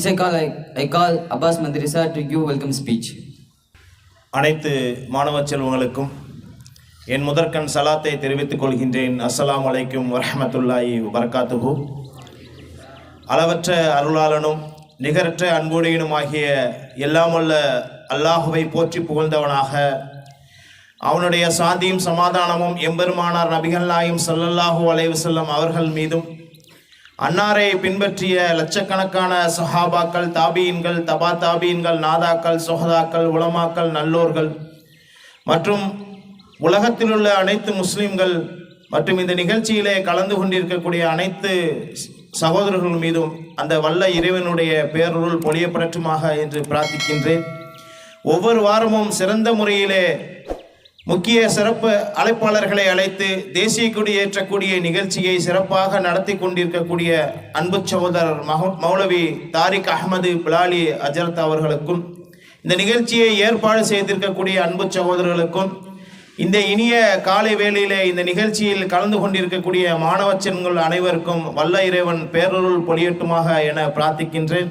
Next, I call, I, I call Abbas Madrasa to give welcome speech. அனைத்து மாணவ செல்வங்களுக்கும் என் முதற்கண் சலாத்தை தெரிவித்துக் கொள்கின்றேன். அஸ்லாம் அலைக்கும் வரமத்துல்லாஹி வரகாத்துகு அளவற்ற அருளாளனும் நிகரற்ற அன்புடையனும் ஆகிய எல்லாமல்ல அல்லாஹுவை போற்றி புகழ்ந்தவனாக அவனுடைய சாந்தியும் சமாதானமும் எம்பெருமானார் நபிகள் நாயும் சல்லல்லாஹூ அலைவசல்லம் அவர்கள் மீதும் அன்னாரை பின்பற்றிய லட்சக்கணக்கான சஹாபாக்கள் தாபீன்கள் தபா தாபீன்கள் நாதாக்கள் சொஹதாக்கள் உலமாக்கள் நல்லோர்கள். மற்றும் உலகத்தில் உள்ள அனைத்து முஸ்லிம்கள் மற்றும் இந்த நிகழ்ச்சியிலே கலந்து கொண்டிருக்கக்கூடிய அனைத்து சகோதரர்கள் மீதும் அந்த வல்ல இறைவனுடைய பேரருள் பொழியப்படட்டுமாக என்று பிரார்த்திக்கின்றேன். ஒவ்வொரு வாரமும் சிறந்த முறையிலே முக்கிய சிறப்பு அழைப்பாளர்களை அழைத்து தேசிய கொடி ஏற்றக்கூடிய நிகழ்ச்சியை சிறப்பாக நடத்தி கொண்டிருக்கக்கூடிய அன்பு சகோதரர் மௌலவி தாரிக் அகமது பிலாலி அஜரத் அவர்களுக்கும் இந்த நிகழ்ச்சியை ஏற்பாடு செய்திருக்கக்கூடிய அன்பு சகோதரர்களுக்கும் இந்த இனிய காலை வேளையிலே இந்த நிகழ்ச்சியில் கலந்து கொண்டிருக்கக்கூடிய மாணவச்சன்கள் அனைவருக்கும் வல்ல இறைவன் பேரருள் பொழியட்டுமாக என பிரார்த்திக்கின்றேன்.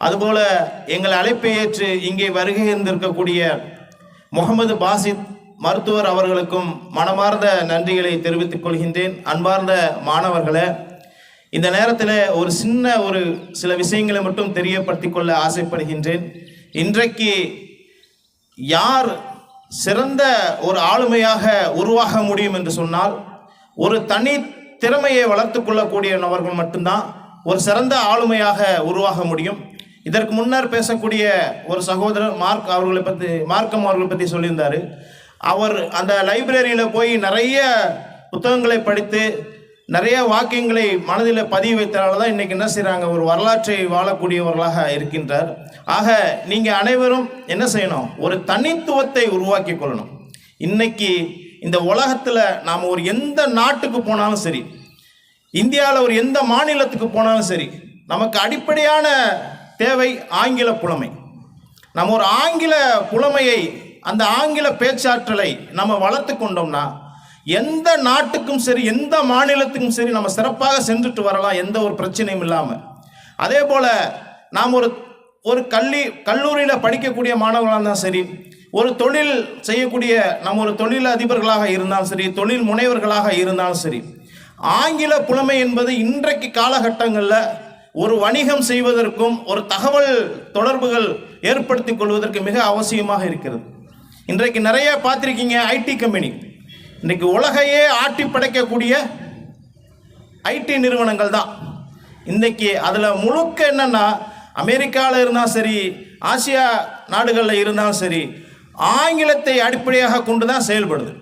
அதுபோல எங்கள் அழைப்பை ஏற்று இங்கே வருகை இருந்திருக்கக்கூடிய முகமது பாசித் மருத்துவர் அவர்களுக்கும் மனமார்ந்த நன்றிகளை தெரிவித்துக் கொள்கின்றேன். அன்பார்ந்த மாணவர்களே இந்த நேரத்தில் ஒரு சின்ன ஒரு சில விஷயங்களை மட்டும் தெரியப்படுத்தி கொள்ள ஆசைப்படுகின்றேன். இன்றைக்கு யார் சிறந்த ஒரு ஆளுமையாக உருவாக முடியும் என்று சொன்னால் ஒரு தனி திறமையை வளர்த்து கொள்ளக்கூடிய நபர்கள் மட்டும்தான் ஒரு சிறந்த ஆளுமையாக உருவாக முடியும். இதற்கு முன்னர் பேசக்கூடிய ஒரு சகோதரர் மார்க் அவர்களை பற்றி மார்க்கம் அவர்களை பற்றி சொல்லியிருந்தார். அவர் அந்த லைப்ரரியில் போய் நிறைய புத்தகங்களை படித்து நிறைய வாக்கியங்களை மனதில் பதிவு வைத்தனால தான் இன்றைக்கி என்ன செய்கிறாங்க ஒரு வரலாற்றை வாழக்கூடியவர்களாக இருக்கின்றார். ஆக நீங்கள் அனைவரும் என்ன செய்யணும்? ஒரு தனித்துவத்தை உருவாக்கி கொள்ளணும். இன்றைக்கி இந்த உலகத்தில் நாம் ஒரு எந்த நாட்டுக்கு போனாலும் சரி இந்தியாவில் ஒரு எந்த மாநிலத்துக்கு போனாலும் சரி நமக்கு அடிப்படையான தேவை ஆங்கில புலமை. நம்ம ஒரு ஆங்கில புலமையை அந்த ஆங்கில பேச்சாற்றலை நம்ம வளர்த்து கொண்டோம்னா எந்த நாட்டுக்கும் சரி எந்த மாநிலத்துக்கும் சரி நம்ம சிறப்பாக சென்றுட்டு வரலாம் எந்த ஒரு பிரச்சனையும் இல்லாமல் அதே போல் நாம் ஒரு ஒரு கல்வி கல்லூரியில் படிக்கக்கூடிய மாணவர்களாக இருந்தாலும் சரி ஒரு தொழில் செய்யக்கூடிய நம்ம ஒரு தொழில் அதிபர்களாக இருந்தாலும் சரி தொழில் முனைவர்களாக இருந்தாலும் சரி ஆங்கில புலமை என்பது இன்றைக்கு காலகட்டங்களில் ஒரு வணிகம் செய்வதற்கும் ஒரு தகவல் தொடர்புகள் ஏற்படுத்திக் கொள்வதற்கு மிக அவசியமாக இருக்கிறது. இன்றைக்கு நிறைய பார்த்துருக்கீங்க ஐடி கம்பெனி இன்றைக்கு உலகையே ஆட்டி படைக்கக்கூடிய ஐடி நிறுவனங்கள் தான். இன்றைக்கி அதில் முழுக்க என்னென்னா அமெரிக்காவில் இருந்தாலும் சரி ஆசியா நாடுகளில் இருந்தாலும் சரி ஆங்கிலத்தை அடிப்படையாக கொண்டு தான் செயல்படுது.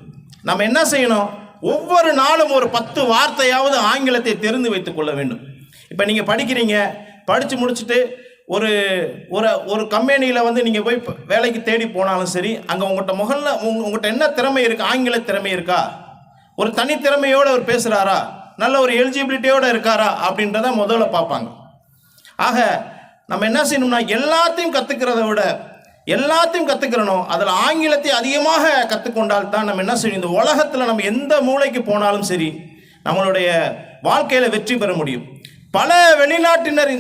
நம்ம என்ன செய்யணும்? ஒவ்வொரு நாளும் ஒரு பத்து வார்த்தையாவது ஆங்கிலத்தை தெரிந்து வைத்துக் கொள்ள வேண்டும். இப்போ நீங்கள் படிக்கிறீங்க படித்து முடிச்சுட்டு ஒரு ஒரு ஒரு கம்பெனியில் வந்து நீங்கள் போய் வேலைக்கு தேடி போனாலும் சரி அங்கே உங்கள்கிட்ட முகல்ல உங் உங்கள்கிட்ட என்ன திறமை இருக்குது ஆங்கில திறமை இருக்கா? ஒரு தனித்திறமையோடு அவர் பேசுகிறாரா நல்ல ஒரு எலிஜிபிலிட்டியோடு இருக்காரா? அப்படின்றத முதல்ல பார்ப்பாங்க. ஆக நம்ம என்ன செய்யணும்னா எல்லாத்தையும் கற்றுக்கிறத விட எல்லாத்தையும் கற்றுக்கிறணும் அதில் ஆங்கிலத்தை அதிகமாக கற்றுக்கொண்டால் தான் நம்ம என்ன செய்யணும்? இந்த உலகத்தில் நம்ம எந்த மூலைக்கு போனாலும் சரி நம்மளுடைய வாழ்க்கையில் வெற்றி பெற முடியும். பல வெளிநாட்டினர்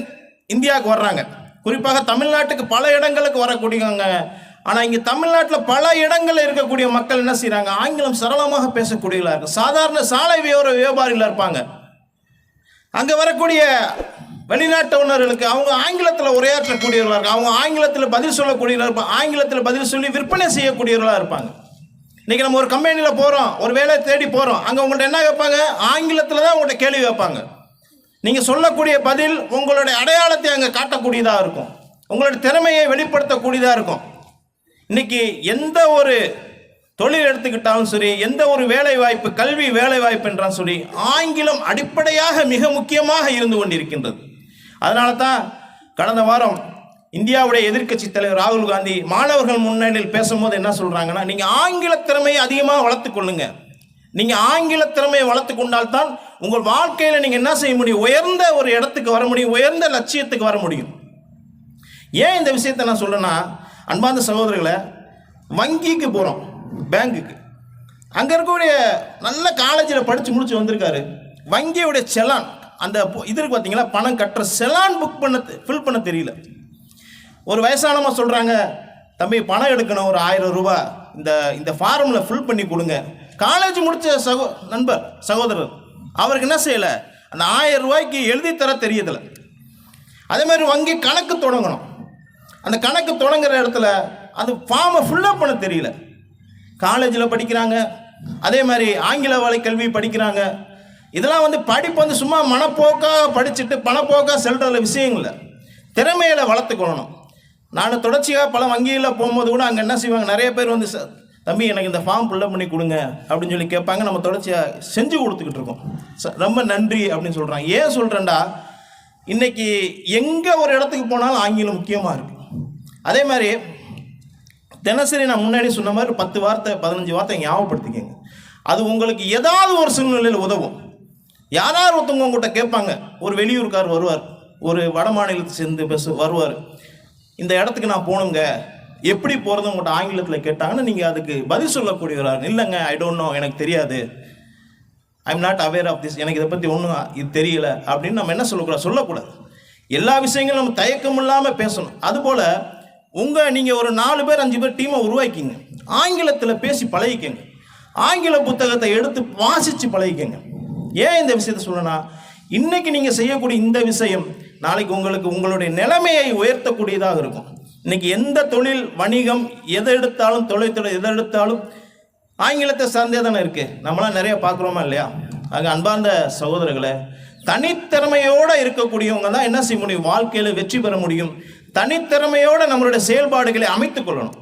இந்தியாவுக்கு வர்றாங்க. குறிப்பாக தமிழ்நாட்டுக்கு பல இடங்களுக்கு வரக்கூடியவங்க. ஆனால் இங்கே தமிழ்நாட்டில் பல இடங்களில் இருக்கக்கூடிய மக்கள் என்ன செய்கிறாங்க ஆங்கிலம் சரளமாக பேசக்கூடியவர்களாக இருக்கும் சாதாரண சாலை வியோர வியாபாரிகளாக இருப்பாங்க. அங்கே வரக்கூடிய வெளிநாட்டவர்களுக்கு அவங்க ஆங்கிலத்தில் உரையாற்றக்கூடியவர்களாக இருக்கும் அவங்க ஆங்கிலத்தில் பதில் சொல்லக்கூடியவர்களாக இருப்பாங்க. ஆங்கிலத்தில் பதில் சொல்லி விற்பனை செய்யக்கூடியவர்களாக இருப்பாங்க. இன்றைக்கி நம்ம ஒரு கம்பெனியில் போகிறோம் ஒரு வேலையை தேடி போகிறோம் அங்கே உங்கள்கிட்ட என்ன கேட்பாங்க ஆங்கிலத்தில் தான் உங்கள்கிட்ட கேள்வி வைப்பாங்க. நீங்கள் சொல்லக்கூடிய பதில் உங்களுடைய அடையாளத்தை அங்கே காட்டக்கூடியதாக இருக்கும். உங்களுடைய திறமையை வெளிப்படுத்தக்கூடியதாக இருக்கும். இன்னைக்கு எந்த ஒரு தொழில் எடுத்துக்கிட்டாலும் சரி எந்த ஒரு வேலை வாய்ப்பு கல்வி வேலை வாய்ப்பு என்றாலும் சரி ஆங்கிலம் அடிப்படையாக மிக முக்கியமாக இருந்து கொண்டிருக்கின்றது. அதனால தான் கடந்த வாரம் இந்தியாவுடைய எதிர்க்கட்சி தலைவர் ராகுல் காந்தி மாணவர்கள் முன்னணியில் பேசும்போது என்ன சொல்கிறாங்கன்னா நீங்கள் ஆங்கில திறமையை அதிகமாக வளர்த்துக்கொள்ளுங்கள் நீங்கள் நீங்க ஆங்கில திறமையை வளர்த்து கொண்டால்தான் உங்கள் வாழ்க்கையில நீங்க என்ன செய்ய முடியும்? உயர்ந்த ஒரு இடத்துக்கு வர முடியும் உயர்ந்த லட்சியத்துக்கு வர முடியும். ஏன் இந்த விஷயத்தை நான் சொல்றேன்னா அன்பார்ந்த சகோதரர்களை வங்கிக்கு போகிறோம் பேங்குக்கு. அங்கே இருக்கக்கூடிய நல்ல காலேஜில் படித்து முடிச்சு வந்திருக்காரு. வங்கியுடைய செலான் அந்த இது இருக்கு பார்த்தீங்களா பணம் கட்டுற செலான் புக் பண்ண ஃபில் பண்ண தெரியல. ஒரு வயசானமாக சொல்கிறாங்க தம்பி பணம் எடுக்கணும் ஒரு ஆயிரம் ரூபாய். இந்த இந்த ஃபார்மில் ஃபில் பண்ணி கொடுங்க. காலேஜ் முடித்த சகோ நண்பர் சகோதரர் அவருக்கு என்ன செய்யலை? அந்த ஆயிரம் ரூபாய்க்கு எழுதி தர தெரியதில்லை அதே மாதிரி வங்கி கணக்கு தொடங்கணும். அந்த கணக்கு தொடங்குற இடத்துல அது ஃபார்மை ஃபுல்லப் பண்ண தெரியல. காலேஜில் படிக்கிறாங்க. அதே மாதிரி ஆங்கில வலை கல்வி படிக்கிறாங்க. இதெல்லாம் வந்து படிப்பு வந்து சும்மா மனப்போக்காக படிச்சுட்டு பணப்போக்காக செல்கிற விஷயம் இல்லை. திறமையில வளர்த்துக்கொள்ளணும் நான் தொடர்ச்சியாக பல வங்கிகளில் போகும்போது கூட அங்கே என்ன செய்வாங்க? நிறைய பேர் வந்து தம்பி எனக்கு இந்த ஃபார்ம் ஃபில்லப் பண்ணி கொடுங்க அப்படின்னு சொல்லி கேட்பாங்க. நம்ம தொடர்ச்சியாக செஞ்சு கொடுத்துக்கிட்டு இருக்கோம். ரொம்ப நன்றி அப்படின்னு சொல்கிறாங்க ஏன் சொல்கிறேன்டா இன்றைக்கி எங்கே ஒரு இடத்துக்கு போனாலும் ஆங்கிலம் முக்கியமாக இருக்குது அதே மாதிரி தினசரி நான் முன்னாடி சொன்ன மாதிரி பத்து வார்த்தை பதினஞ்சு வார்த்தை ஞாபகப்படுத்திக்கங்க. அது உங்களுக்கு ஏதாவது ஒரு சூழ்நிலையில் உதவும். யாராவது ஒருத்தவங்க உங்கள்கிட்ட கேட்பாங்க ஒரு வெளியூர்கார் வருவார் ஒரு வட மாநிலத்தை சேர்ந்து பேச வருவார். இந்த இடத்துக்கு நான் போகணுங்க எப்படி போகிறது உங்கள்கிட்ட ஆங்கிலத்தில் கேட்டாங்கன்னா நீங்கள் அதுக்கு பதில் சொல்லக்கூடியவராக இல்லைங்க ஐ டோன்ட் நோ எனக்கு தெரியாது. I'm not aware of this எனக்கு இதை பற்றி ஒன்றும் இது தெரியல அப்படின்னு நம்ம என்ன சொல்லக்கூடாது சொல்லக்கூடாது. எல்லா விஷயங்களும் நம்ம தயக்கம் இல்லாமல் பேசணும். அதுபோல் உங்கள் நீங்கள் ஒரு நாலு பேர் அஞ்சு பேர் டீமை உருவாக்கிங்க. ஆங்கிலத்தில் பேசி பழகிக்கங்க. ஆங்கில புத்தகத்தை எடுத்து வாசித்து பழகிக்கங்க. ஏன் இந்த விஷயத்தை சொல்லணும்னா இன்னைக்கு நீங்கள் செய்யக்கூடிய இந்த விஷயம் நாளைக்கு உங்களுக்கு உங்களுடைய நிலைமையை உயர்த்தக்கூடியதாக இருக்கும். இன்னைக்கு எந்த தொழில் வணிகம் எதை எடுத்தாலும் தொழில்துறை எதை எடுத்தாலும் ஆங்கிலத்தை சார்ந்தே தானே இருக்குது நம்மளாம் நிறைய பார்க்குறோமா இல்லையா? ஆக அன்பார்ந்த சகோதரர்களை தனித்திறமையோடு இருக்கக்கூடியவங்க தான் என்ன செய்ய முடியும்? வாழ்க்கையில் வெற்றி பெற முடியும். தனித்திறமையோடு நம்மளுடைய செயல்பாடுகளை அமைத்துக்கொள்ளணும்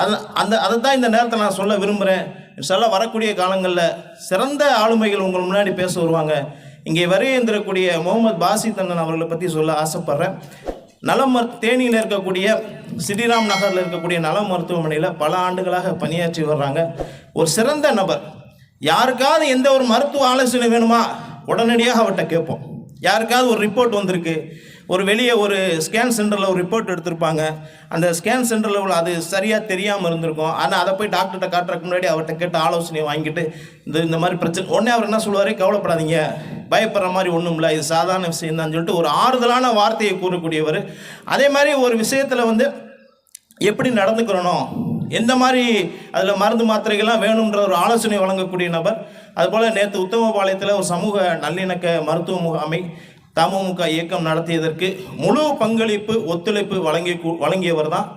அது அந்த அதை தான் இந்த நேரத்தை நான் சொல்ல விரும்புகிறேன் சொல்ல வரக்கூடிய காலங்களில் சிறந்த ஆளுமைகள் உங்கள் முன்னாடி பேச வருவாங்க. இங்கே வரையந்திரக்கூடிய முகமது பாசித் அண்ணன் அவர்களை பற்றி சொல்ல ஆசைப்பட்றேன். நலம் மருத் தேனியில் இருக்கக்கூடிய ஸ்ரீராம் நகரில் இருக்கக்கூடிய நல மருத்துவமனையில் பல ஆண்டுகளாக பணியாற்றி வர்றாங்க. ஒரு சிறந்த நபர். யாருக்காவது எந்த ஒரு மருத்துவ ஆலோசனை வேணுமா? உடனடியாக அவர்கிட்ட கேட்போம். யாருக்காவது ஒரு ரிப்போர்ட் வந்திருக்கு? ஒரு வெளியே ஒரு ஸ்கேன் சென்டரில் ஒரு ரிப்போர்ட் எடுத்திருப்பாங்க. அந்த ஸ்கேன் சென்டரில் உள்ள அது சரியாக தெரியாமல் இருந்திருக்கும். ஆனால் அதை போய் டாக்டர்கிட்ட காட்டுறதுக்கு முன்னாடி அவர்கிட்ட கேட்டு ஆலோசனை வாங்கிட்டு இந்த இந்த மாதிரி பிரச்சனை உடனே அவர் என்ன சொல்லுவார்? கவலைப்படாதீங்க. பயப்படுற மாதிரி ஒன்றும் இல்லை இது சாதாரண விஷயம் தான் சொல்லிட்டு ஒரு ஆறுதலான வார்த்தையை கூறக்கூடியவர். அதே மாதிரி ஒரு விஷயத்தில் வந்து எப்படி நடந்துக்கிறணும் எந்த மாதிரி அதில் மருந்து மாத்திரைகள்லாம் வேணுன்ற ஒரு ஆலோசனை வழங்கக்கூடிய நபர். அதுபோல் நேற்று உத்தமபாளையத்தில் ஒரு சமூக நல்லிணக்க மருத்துவ முகாமை தமுமுக இயக்கம் நடத்தியதற்கு முழு பங்களிப்பு ஒத்துழைப்பு வழங்கி வழங்கியவர் தான்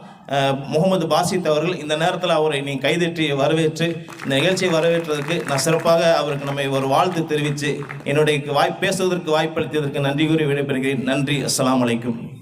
முகமது பாசித் அவர்கள் இந்த நேரத்தில் அவரை நீ கைதட்டி வரவேற்று இந்த நிகழ்ச்சியை வரவேற்றதற்கு நான் சிறப்பாக அவருக்கு நம்மை ஒரு வாழ்த்து தெரிவித்து என்னுடைய வாய் பேசுவதற்கு வாய்ப்பளித்ததற்கு நன்றி கூறி விடைபெறுகிறேன். நன்றி. அஸ்லாம் அலைக்கும்.